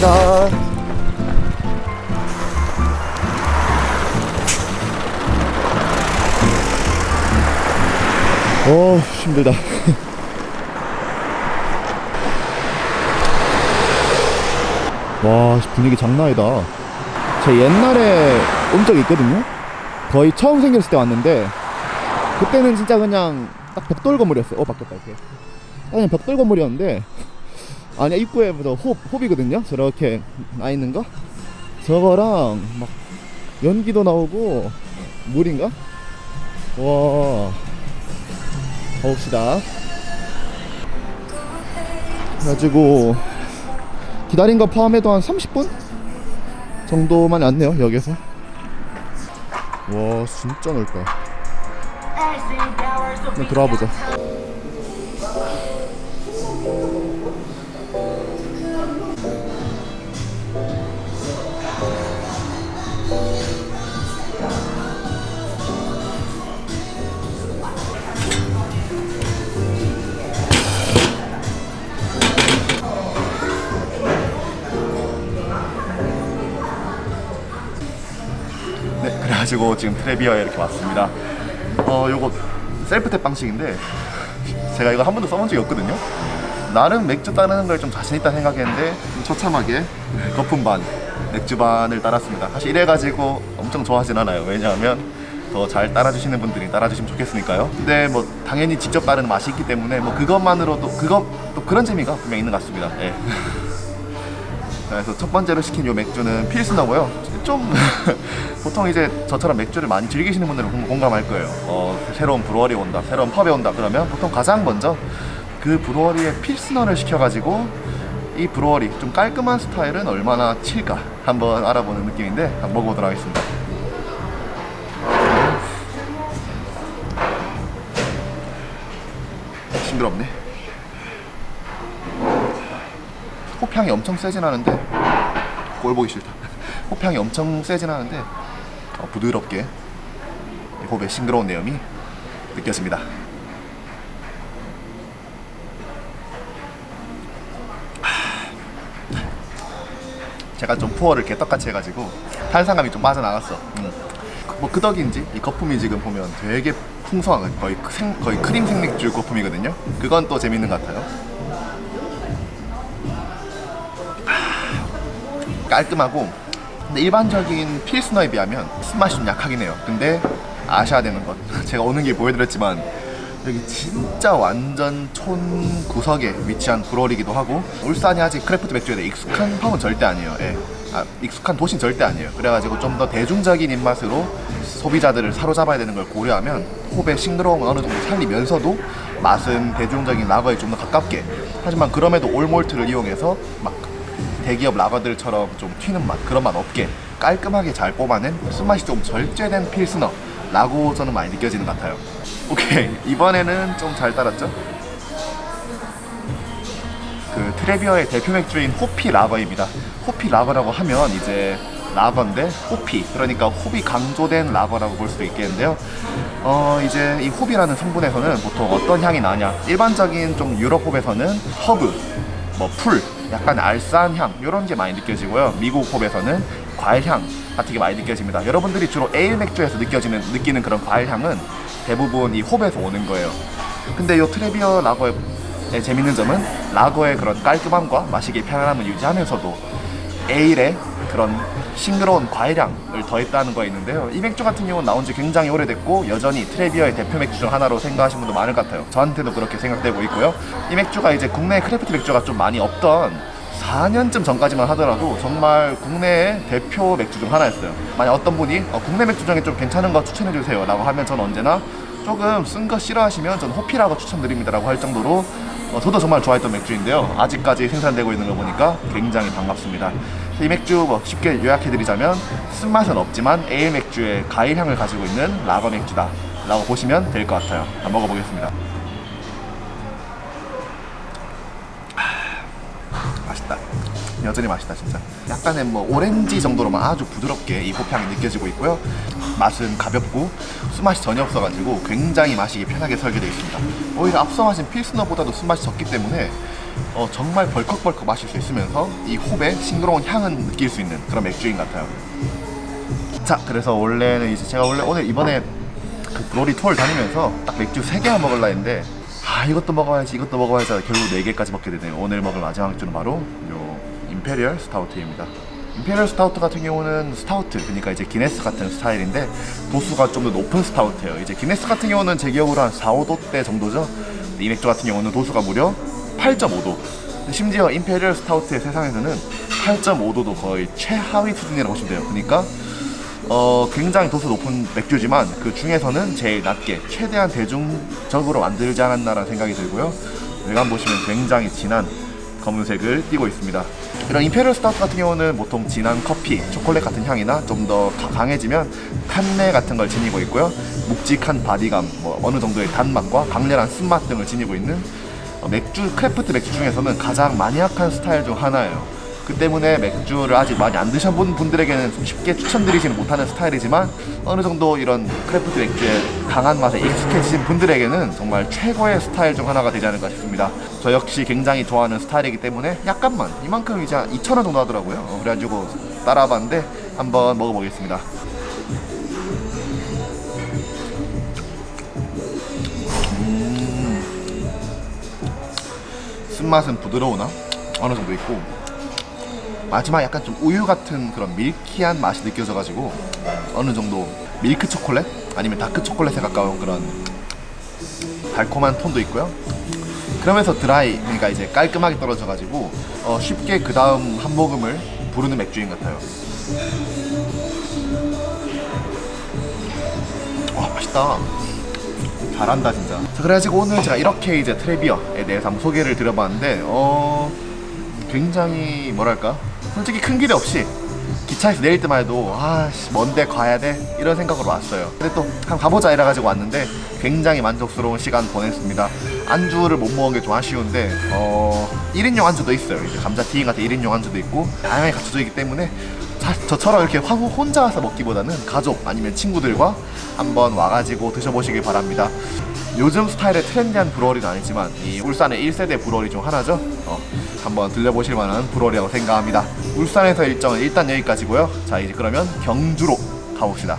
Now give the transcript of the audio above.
감사합니다. 어, 힘들다. 와, 분위기 장난 아니다. 제 옛날에 온 적이 있거든요. 거의 처음 생겼을 때 왔는데, 그때는 진짜 그냥 딱 벽돌 건물이었어요. 어, 바뀌었다, 이렇게. 딱 그냥 벽돌 건물이었는데, 아니, 입구에부터 호, 홉이거든요. 저렇게 나 있는 거. 저거랑 막 연기도 나오고, 물인가? 와. 가봅시다. 그래가지고, 기다린 거 포함해도 한 30분? 정도만 왔네요, 역에서. 와, 진짜 넓다. 들어와 보자. 네, 그래가지고 지금 트레비어에 이렇게 왔습니다. 어, 요거 셀프탭 방식인데 제가 이거 한 번도 써본 적이 없거든요. 나름 맥주 따르는 걸 좀 자신 있다 생각했는데 좀 처참하게 거품 반 맥주 반을 따랐습니다. 사실 이래 가지고 엄청 좋아하진 않아요. 왜냐하면 더 잘 따라주시는 분들이 따라주시면 좋겠으니까요. 근데 뭐 당연히 직접 따르는 맛이 있기 때문에 뭐 그것만으로도 그거 또 그런 재미가 분명 있는 것 같습니다. 예. 그래서 첫 번째로 시킨 요 맥주는 필스너고요. 좀 보통 이제 저처럼 맥주를 많이 즐기시는 분들은 공- 공감할 거예요. 어, 새로운 브루어리 온다, 새로운 펍에 온다 그러면 보통 가장 먼저 그 브루어리의 필스너를 시켜가지고 이 브루어리 좀 깔끔한 스타일은 얼마나 칠까 한번 알아보는 느낌인데 한번 먹어보도록 하겠습니다. 싱그럽네. 호향이 엄청 세진 않은데 꼴 보기 싫다. 호향이 엄청 세진 않은데 어, 부드럽게 이 호의 싱그러운 내음이 느껴집니다. 제가 좀 푸어를 개떡같이 해가지고 탄산감이 좀 빠져나갔어. 음. 뭐그 덕인지 이 거품이 지금 보면 되게 풍성한 거의 크- 생, 거의 크림 생맥주 거품이거든요. 그건 또 재밌는 것 같아요. 깔끔하고 근데 일반적인 필스너에 비하면 쓴맛이 좀 약하긴 해요. 근데 아셔야 되는 것. 제가 오는 길 보여드렸지만 여기 진짜 완전 촌 구석에 위치한 브로리기도 하고 울산이 아직 크래프트 맥주에 대해 익숙한 팝은 절대 아니에요. 예. 아, 익숙한 도시는 절대 아니에요. 그래가지고 좀 더 대중적인 입맛으로 소비자들을 사로잡아야 되는 걸 고려하면 홉의 싱그러움은 어느 정도 살리면서도 맛은 대중적인 라거에 좀 더 가깝게. 하지만 그럼에도 올몰트를 이용해서 막 대기업 라거들처럼 좀 튀는 맛 그런 맛 없게 깔끔하게 잘 뽑아낸 쓴맛이 좀 절제된 필스너라고 저는 많이 느껴지는 것 같아요. 오케이 이번에는 좀 잘 따랐죠? 그 트레비어의 대표 맥주인 호피 라거입니다. 호피 라거라고 하면 이제 라거인데 호피 그러니까 호비 강조된 라거라고 볼 수도 있겠는데요. 어 이제 이 호비라는 성분에서는 보통 어떤 향이 나냐? 일반적인 좀 유럽 홉에서는 허브 뭐 풀, 약간 알싸한 향 이런 게 많이 느껴지고요. 미국 홉에서는 과일 향 같은 게 많이 느껴집니다. 여러분들이 주로 에일 맥주에서 느껴지는 느끼는 그런 과일 향은 대부분 이 홉에서 오는 거예요. 근데 이 트레비어 라거의 재밌는 점은 라거의 그런 깔끔함과 마시기 편안함을 유지하면서도 에일의 그런 싱그러운 과일향을 더했다는 거에 있는데요. 이 맥주 같은 경우는 나온 지 굉장히 오래됐고 여전히 트레비어의 대표 맥주 중 하나로 생각하시는 분도 많을 것 같아요. 저한테도 그렇게 생각되고 있고요. 이 맥주가 이제 국내 크래프트 맥주가 좀 많이 없던 4년쯤 전까지만 하더라도 정말 국내의 대표 맥주 중 하나였어요. 만약 어떤 분이 어, 국내 맥주 중에 좀 괜찮은 거 추천해 주세요 라고 하면 저는 언제나 조금 쓴 거 싫어하시면 저는 호피라고 추천드립니다 라고 할 정도로 어, 저도 정말 좋아했던 맥주인데요. 아직까지 생산되고 있는 거 보니까 굉장히 반갑습니다. 이 맥주 뭐 쉽게 요약해드리자면 쓴맛은 없지만 에일 맥주의 과일 향을 가지고 있는 라거 맥주다 라고 보시면 될 것 같아요. 한번 먹어보겠습니다. 맛있다. 여전히 맛있다 진짜. 약간의 뭐 오렌지 정도로만 아주 부드럽게 이 호향이 느껴지고 있고요. 맛은 가볍고 술맛이 전혀 없어가지고 굉장히 마시기 편하게 설계되어 있습니다. 오히려 앞서 마신 필스너보다도 술맛이 적기 때문에 어, 정말 벌컥벌컥 마실 수 있으면서 이 홉의 싱그러운 향은 느낄 수 있는 그런 맥주인 것 같아요. 자, 그래서 원래는 이제 제가 원래 오늘 이번에 그 브로리 투어를 다니면서 딱 맥주 3개만 먹으려 했는데 아 이것도 먹어야지 이것도 먹어야지 결국 4개까지 먹게 되네요. 오늘 먹을 마지막 맥주는 바로 요 임페리얼 스타우트입니다. 임페리얼 스타우트 같은 경우는 스타우트 그러니까 이제 기네스 같은 스타일인데 도수가 좀 더 높은 스타우트예요. 이제 기네스 같은 경우는 제 기억으로 한 4, 5도대 정도죠. 근데 이 맥주 같은 경우는 도수가 무려 8.5도 심지어 임페리얼 스타우트의 세상에서는 8.5도도 거의 최하위 수준이라고 보시면 돼요 그러니까 어, 굉장히 도수 높은 맥주지만 그 중에서는 제일 낮게 최대한 대중적으로 만들지 않았나라는 생각이 들고요. 외관 보시면 굉장히 진한 검은색을 띠고 있습니다. 이런 임페리얼 스타우트 같은 경우는 보통 진한 커피, 초콜릿 같은 향이나 좀 더 강해지면 탄내 같은 걸 지니고 있고요. 묵직한 바디감, 뭐 어느 정도의 단맛과 강렬한 쓴맛 등을 지니고 있는 어, 맥주 크래프트 맥주 중에서는 가장 마니악한 스타일 중 하나예요. 그 때문에 맥주를 아직 많이 안 드셔본 분들에게는 좀 쉽게 추천드리지는 못하는 스타일이지만 어느 정도 이런 크래프트 맥주의 강한 맛에 익숙해지신 분들에게는 정말 최고의 스타일 중 하나가 되지 않을까 싶습니다. 저 역시 굉장히 좋아하는 스타일이기 때문에 약간만 이만큼 이제 2,000원 정도 하더라고요. 어, 그래가지고 따라봤는데 한번 먹어보겠습니다. 쓴맛은 부드러우나 어느 정도 있고 마지막 약간 좀 우유 같은 그런 밀키한 맛이 느껴져가지고 어느 정도 밀크 초콜릿 아니면 다크 초콜릿에 가까운 그런 달콤한 톤도 있고요. 그러면서 드라이 그러니까 이제 깔끔하게 떨어져가지고 어, 쉽게 그 다음 한 모금을 부르는 맥주인 것 같아요. 와 맛있다. 잘한다 진짜. 자 그래가지고 오늘 제가 이렇게 이제 트레비어에 대해서 한번 소개를 드려봤는데 어 굉장히 뭐랄까? 솔직히 큰 기대 없이 기차에서 내릴 때만 해도 아씨 먼데 가야 돼? 이런 생각으로 왔어요. 근데 또 한번 가보자 이래가지고 왔는데 굉장히 만족스러운 시간 보냈습니다. 안주를 못 먹은 게 좀 아쉬운데 어 1인용 안주도 있어요. 이제 감자튀김 같은 1인용 안주도 있고 다양하게 갖춰져 있기 때문에 자, 저처럼 이렇게 화- 혼자 와서 먹기보다는 가족 아니면 친구들과 한번 와가지고 드셔보시길 바랍니다 요즘 스타일의 트렌디한 브루어리는 아니지만 이 울산의 1세대 브루어리 중 하나죠. 어, 한번 들려보실 만한 브루어리라고 생각합니다. 울산에서 일정은 일단 여기까지고요. 자 이제 그러면 경주로 가봅시다.